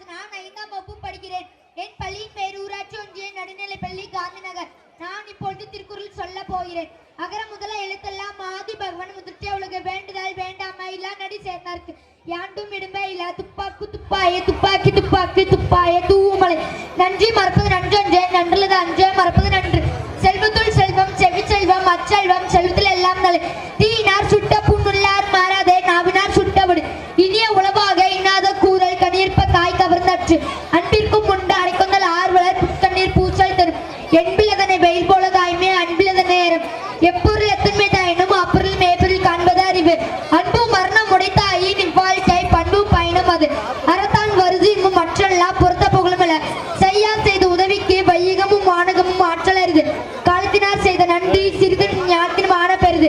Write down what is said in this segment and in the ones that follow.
ராமதாஸ் நான் ஐந்தாம் வகுப்பு படிக்கிறேன். என் பள்ளியின் பெயர் ஊராட்சி ஒன்றிய நடுநிலைப்பள்ளி காந்தி நகர் நான் இப்பொழுது திருக்குறள் சொல்ல போகிறேன். அகர முதல எழுத்தெல்லாம் ஆதி பகவான் முதிர்ச்சிய உலக வேண்டுதல் வேண்டாமா? இல்லா நடி சேர்ந்தார்க்கு. யாண்டும் இடும்பே இல்ல. துப்பாக்கு துப்பாய துப்பாக்கி துப்பாக்கி துப்பாய தூமலை நன்றி மறப்பது நன்றொன்றே நன்றுள்ளது அன்பு மரணம் உடைத்தாயின் வாழ்க்கை பண்பு பயணம் அது. அறத்தான் வருது இங்கும் மற்றெல்லாம் பொருத்த புகழுமல்ல செய்யா செய்த உதவிக்கு வையகமும் வானகமும் ஆற்றல் அறிது காலத்தினார் செய்த நன்றி சிறிது ஞானத்தின் ஆன பெறுது.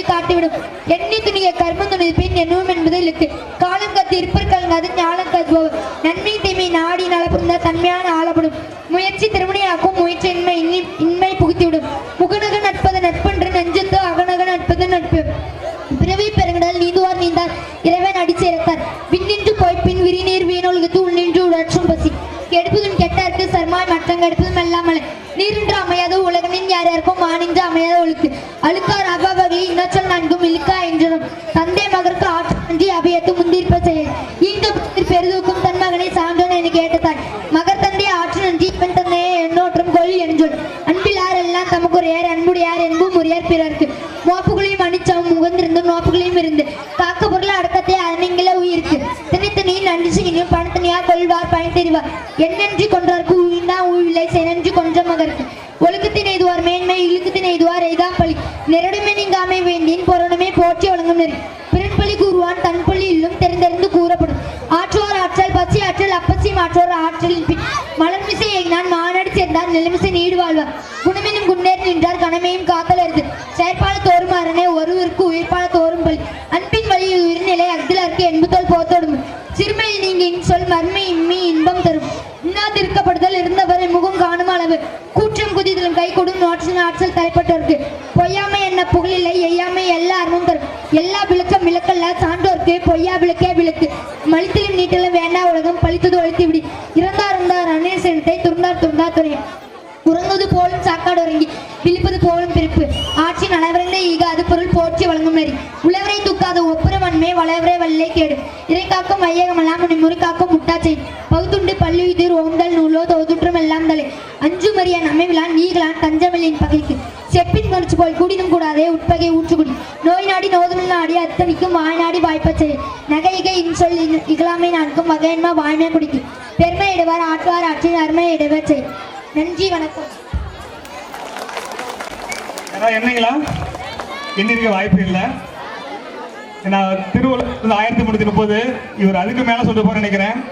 நிலைத்து காட்டிவிடும் எண்ணி துணிய கர்ம துணிப்பின் எண்ணுவோம் என்பது இருக்கு காலம் கத்து இருப்பர்கள் அது ஞானம் கத்துபவர் நன்மை தீமை நாடி நலப்படும் தன்மையான ஆளப்படும். முயற்சி திருமணியாக்கும் முயற்சி இன்மை இன்மை புகுத்திவிடும். முகநக நட்பது நட்பென்று நெஞ்சத்து அகநக நட்பது நட்பு. பிறவி பெருங்கடல் நீந்துவார் நீந்தார் இறைவன் அடிச்சு சேர்த்தார் விண்ணின்று போய் பின் விரிநீர் வீணொழுகுத்து உள்நின்று உடற்றும் பசி. கெடுப்பதும் கெட்டார்க்கு சர்மாய் மற்றங்க எடுப்பதும் எல்லாமலை உலகனின் யார் யாருக்கும் மானின்று அமையாத ஒழுக்கு. அழுக்கார் அவ்வகை இனச்சல் நன்கும் இழுக்கா என்றும். தந்தை மகற்கு ஆற்றி அபியத்து முந்திருப்ப செயல் இங்கு புத்திர் தன் மகனை சான்றோன் என கேட்டதான் மகர் தந்தை ஆற்று நன்றி இவன் தந்தையை எண்ணோற்றும் கொள் என்றொல் அன்பிலார் எல்லாம் தமக்கு ஒரு ஏர் அன்புடையார் என்பும் உரியார் பிறர்க்கு. மோப்புகளையும் அணிச்சவும் முகந்திருந்து நோப்புகளையும் இருந்து. காக்க பொருள் அடக்கத்தை அணிங்கள உயிருக்கு. திணித்தனி நன்றி செய்யும் பணத்தனியா கொள்வார் பயன் தெரிவார். என்னென்று கொன்றார்க்கு உயிர்னா உயிரில்லை செனன்றி கொன்ற ஒழுக்கத்தின் எய்துவார் மேன்மை இழுக்கத்தின் எய்துவார் எய்தாம் பழி நெருடுமே நீங்காமை வேண்டின் பொருளுமே போற்றி ஒழுங்கும் நெறி. பிறன்பழி கூறுவான் தன் பழி இல்லும் தெரிந்தறிந்து கூறப்படும். ஆற்றோர் ஆற்றல் பச்சை ஆற்றல் அப்பச்சி மாற்றோர் ஆற்றலின் பின். மலர்மிசை எய்தான் மாநாடு சேர்ந்தார் நிலமிசை நீடு வாழ்வார். குணமெனும் குன்னேர் நின்றார் கணமையும் காத்தல் அறுது செயற்பாடு தோறும் அரணே ஒருவருக்கு உயிர்ப்பால தோறும் பலி. அன்பின் வழியில் உயிர்நிலை அக்திலருக்கு என்பதோல் போத்தோடும். சிறுமையில் நீங்க இன்சொல் மர்மை இம்மி இன்பம் தரும். இன்னாதிருக்கப்படுதல் இருந்தவரை முகம் காணும் அளவு. கை கொடும் நோற்றின் ஆற்றல் தலைப்பட்டோருக்கு பொய்யாமை என்ன புகழில்லை எய்யாமை எல்லா அருமும் தரும். எல்லா விளக்கம் விளக்கல்ல சான்றோருக்கு பொய்யா விளக்கே விளக்கு. மலித்திலும் நீட்டலும் வேண்டா உலகம் பழித்தது ஒழித்து விடி. இறந்தார் இருந்தார் அநேக சேனத்தை துறந்தார் துறந்தார் துறை உறங்குவது போலும் சாக்காடு உறங்கி விழிப்பது போலும் பிரிப்பு. ஆட்சி நலவரந்த ஈகாது பொருள் போற்றி வழங்கும் நெறி. உழவரை தூக்காத ஒப்புரவன்மை வளவரே வல்லை கேடு. இறைக்காக்கும் வையகமெல்லாம் உன்னை முறி முட்டாச்சை பகுத்துண்டு பள்ளி உதிர் ஓந்தல் நூலோ அஞ்சு மரியா அமைவிலான் நீகளான் தஞ்சமல்லின் பகைக்கு செப்பின் மறிச்சு போல் கூடினும் கூடாதே உட்பகை ஊற்றுக்குடி நோய் நாடி நோதுமில் நாடி அத்தனிக்கும் வாய் நாடி வாய்ப்பச்சை. நகைகை இன்சொல் இகலாமை நான்கும் வகையன்மா வாய்மை குடிக்கும் பெருமை இடுவார் ஆற்றுவார் ஆட்சி அருமை செய் நன்றி வணக்கம். என்னங்களா இன்னிருக்க வாய்ப்பு இல்லை. நான் திருவள்ளுவர் ஆயிரத்தி முன்னூத்தி முப்பது இவர் அதுக்கு மேல சொல்ல போறேன் நினைக்கிறேன்.